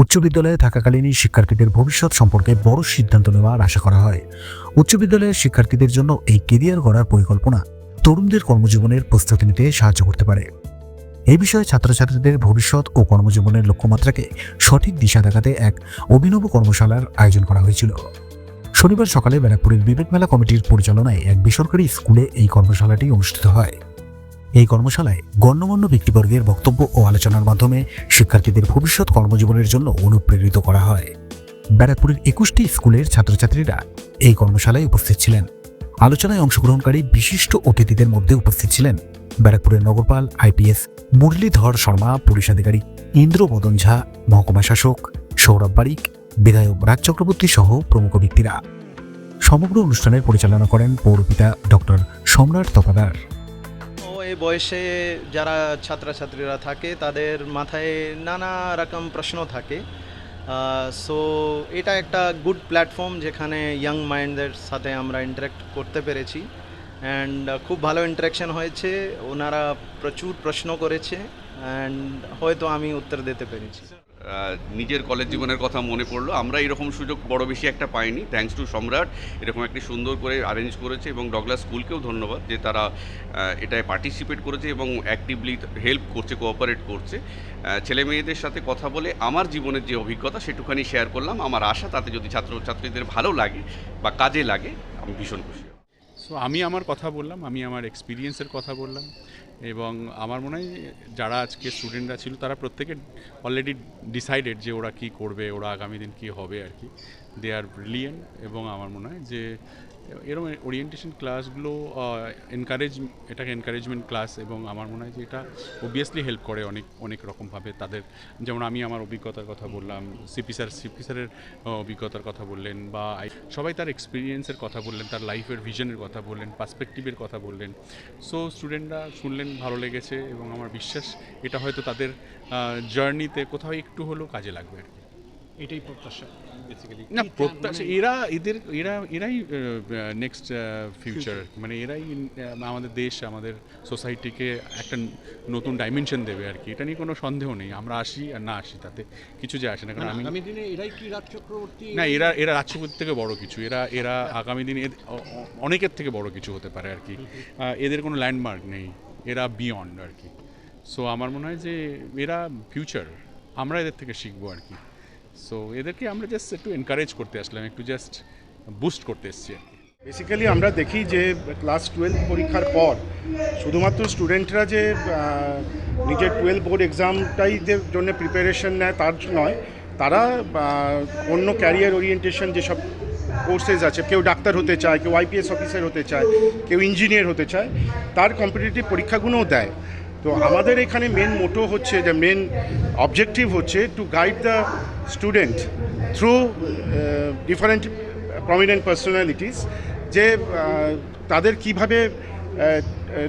উচ্চ বিদ্যালয়ে থাকাকালীনই শিক্ষার্থীদের ভবিষ্যৎ সম্পর্কে বড় সিদ্ধান্ত নেওয়ার আশা করা হয়। উচ্চ বিদ্যালয়ের শিক্ষার্থীদের জন্য এই কেরিয়ার গড়ার পরিকল্পনা তরুণদের কর্মজীবনের প্রস্তুতি নিতে সাহায্য করতে পারে। এই বিষয়ে ছাত্রছাত্রীদের ভবিষ্যৎ ও কর্মজীবনের লক্ষ্যমাত্রাকে সঠিক দিশা দেখাতে এক অভিনব কর্মশালার আয়োজন করা হয়েছিল। শনিবার সকালে ব্যারাকপুরের বিবেক মেলা কমিটির পরিচালনায় এক বেসরকারি স্কুলে এই কর্মশালাটি অনুষ্ঠিত হয়। এই কর্মশালায় গণ্যমান্য ব্যক্তিবর্গের বক্তব্য ও আলোচনার মাধ্যমে শিক্ষার্থীদের ভবিষ্যৎ কর্মজীবনের জন্য অনুপ্রেরিত করা হয়। ব্যারাকপুরের একুশটি স্কুলের ছাত্রছাত্রীরা এই কর্মশালায় উপস্থিত ছিলেন। আলোচনায় অংশগ্রহণকারী বিশিষ্ট অতিথিদের মধ্যে উপস্থিত ছিলেন ব্যারাকপুরের নগরপাল আইপিএস মুরলীধর শর্মা, পুলিশ আধিকারিক ইন্দ্রবদন ঝা, মহকুমা শাসক সৌরভ বারিক, বিধায়ক রাজ চক্রবর্তী সহ প্রমুখ ব্যক্তিরা। সমগ্র অনুষ্ঠানের পরিচালনা করেন পৌরপিতা ডক্টর সম্রাট তপাদার। এই বয়সে যারা ছাত্রছাত্রীরা থাকে, তাদের মাথায় নানা রকম প্রশ্ন থাকে। সো এটা একটা গুড প্ল্যাটফর্ম যেখানে ইয়াং মাইন্ডদের সাথে আমরা ইন্টারাক্ট করতে পেরেছি। অ্যান্ড খুব ভালো ইন্টারাকশন হয়েছে। ওনারা প্রচুর প্রশ্ন করেছে। অ্যান্ড হয়তো আমি উত্তর দিতে পেরেছি। নিজের কলেজ জীবনের কথা মনে পড়ল। আমরা এরকম সুযোগ বড় বেশি একটা পাইনি। থ্যাঙ্কস টু সম্রাট, এরকম একটি সুন্দর করে অ্যারেঞ্জ করেছে এবং ডগলাস স্কুলকেও ধন্যবাদ যে তারা এটায় পার্টিসিপেট করেছে এবং অ্যাক্টিভলি হেল্প করছে কোঅপারেট করছে। ছেলে মেয়েদের সাথে কথা বলে আমার জীবনের যে অভিজ্ঞতা সেটুখানি শেয়ার করলাম। আমার আশা তাতে যদি ছাত্রছাত্রীদের ভালো লাগে বা কাজে লাগে, আমি ভীষণ খুশি। সো আমি আমার কথা বললাম, আমি আমার এক্সপিরিয়েন্সের কথা বললাম। এবং আমার মনে হয় যারা আজকে স্টুডেন্টরা ছিল, তারা প্রত্যেকে অলরেডি ডিসাইডেড যে ওরা কি করবে, ওরা আগামী দিন কি হবে আর কি। দে আর ব্রিলিয়েন্ট এবং আমার মনে হয় যে এরকম ওরিয়েন্টেশন ক্লাসগুলো এনকারেজ এটাকে এনকারেজমেন্ট ক্লাস এবং আমার মনে হয় যে এটা অবভিয়াসলি হেল্প করে অনেক অনেক রকমভাবে তাদের। যেমন আমি আমার অভিজ্ঞতার কথা বললাম সিপি স্যার সিপি স্যারের অভিজ্ঞতার কথা বললেন বা সবাই তার এক্সপিরিয়েন্সের কথা বললেন, তার লাইফের ভিশনের কথা বললেন পার্সপেক্টিভের কথা বললেন। সো স্টুডেন্টরা শুনলেন, ভালো লেগেছে এবং আমার বিশ্বাস এটা হয়তো তাদের জার্নিতে কোথাও একটু হলেও কাজে লাগবে আর কি। এটাই প্রত্যাশা বেসিক্যালি না প্রত্যাশা এরা এদের এরা এরাই নেক্সট ফিউচার মানে এরাই আমাদের দেশ আমাদের সোসাইটিকে একটা নতুন ডাইমেনশন দেবে আর কি। এটা নিয়ে কোনো সন্দেহ নেই। আমরা আসি আর না আসি তাতে কিছু যে আসে না। কারণ আমি আগামী দিনে এরাই কি রাজ চক্রবর্তী? না এরা এরা রাজশাহীর থেকে বড় কিছু। এরা এরা আগামী দিনে অনেকের থেকে বড় কিছু হতে পারে আর কি। এদের কোনো ল্যান্ডমার্ক নেই। এরা বিয়ন্ড আর কি। সো আমার মনে হয় যে এরা ফিউচার আমরা এদের থেকে শিখব আর কি। সো এদেরকে আমরা জাস্ট একটু এনকারেজ করতে আসলাম, একটু জাস্ট বুস্ট করতে এসছি আর বেসিক্যালি আমরা দেখি যে ক্লাস টুয়েলভ পরীক্ষার পর শুধুমাত্র স্টুডেন্টরা যে নিজের টুয়েলভ বোর্ড এক্সামটাই যে জন্য প্রিপারেশন নেয় তার নয়, তারা অন্য ক্যারিয়ার ওরিয়েন্টেশন যেসব কোর্সেস আছে, কেউ ডাক্তার হতে চায়, কেউ আইপিএস অফিসার হতে চায়, কেউ ইঞ্জিনিয়ার হতে চায়, তার কম্পিটিটিভ পরীক্ষাগুলোও দেয়। তো আমাদের এখানে মেন মোটো হচ্ছে যে মেন অবজেক্টিভ হচ্ছে to guide the student through different prominent personalities যে তাদের কীভাবে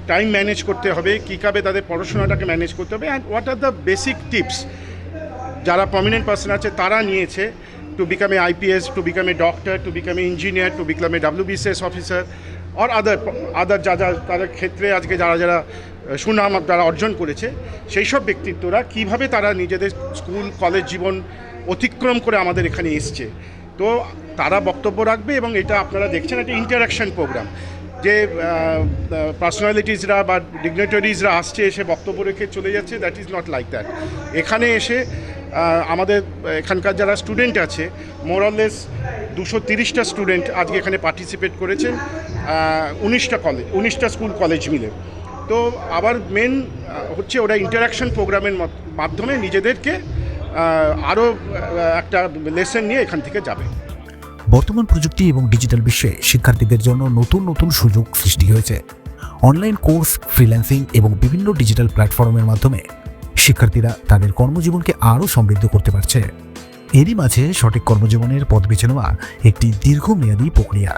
টাইম ম্যানেজ করতে হবে, কীভাবে তাদের পড়াশোনাটাকে ম্যানেজ করতে হবে and what are the basic tips যারা প্রমিনেন্ট পার্সন আছে তারা নিয়েছে to become a IPS to become a doctor to become a engineer to become a WBCS officer or other other যা যা তাদের ক্ষেত্রে আজকে যারা যারা সুনাম যারা অর্জন করেছে, সেই সব ব্যক্তিত্বরা কীভাবে তারা নিজেদের স্কুল, কলেজ জীবন অতিক্রম করে আমাদের এখানে এসছে। তো তারা বক্তব্য রাখবে এবং এটা আপনারা দেখছেন, একটা ইন্টারাকশন প্রোগ্রাম যে পার্সোনালিটিসরা বা ডিগনেটারিজরা আসছে, এসে বক্তব্য রেখে চলে যাচ্ছে that is not like that এখানে এসে আমাদের এখানকার যারা স্টুডেন্ট আছে মোরাললেস দুশো তিরিশটা স্টুডেন্ট আজকে এখানে পার্টিসিপেট করেছেন উনিশটা কলেজ উনিশটা স্কুল কলেজ মিলে। তো আবার মেন হচ্ছে ওরা ইন্টারাকশন প্রোগ্রামের মাধ্যমে নিজেদেরকে আরও একটা লেসন নিয়ে এখান থেকে যাবে। বর্তমান প্রযুক্তি এবং ডিজিটাল বিশ্বে শিক্ষার্থীদের জন্য নতুন নতুন সুযোগ সৃষ্টি হয়েছে। অনলাইন কোর্স ফ্রিল্যান্সিং এবং বিভিন্ন ডিজিটাল প্ল্যাটফর্মের মাধ্যমে শিক্ষার্থীরা তাদের কর্মজীবনকে আরও সমৃদ্ধ করতে পারছে। এরই মাঝে সঠিক কর্মজীবনের পথ বেছে নেওয়া একটি দীর্ঘমেয়াদী প্রক্রিয়া।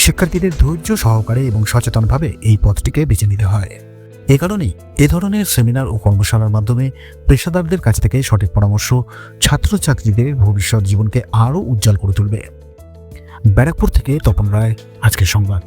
শিক্ষার্থীদের ধৈর্য সহকারে এবং সচেতনভাবে এই পথটিকে বেছে নিতে হয়। এ কারণেই এ ধরনের সেমিনার ও কর্মশালার মাধ্যমে পেশাদারদের কাছ থেকে সঠিক পরামর্শ, ছাত্রছাত্রীদের ভবিষ্যৎ জীবনকে আরও উজ্জ্বল করে তুলবে। ব্যারাকপুর থেকে তপন রায়, আজকের সংবাদ।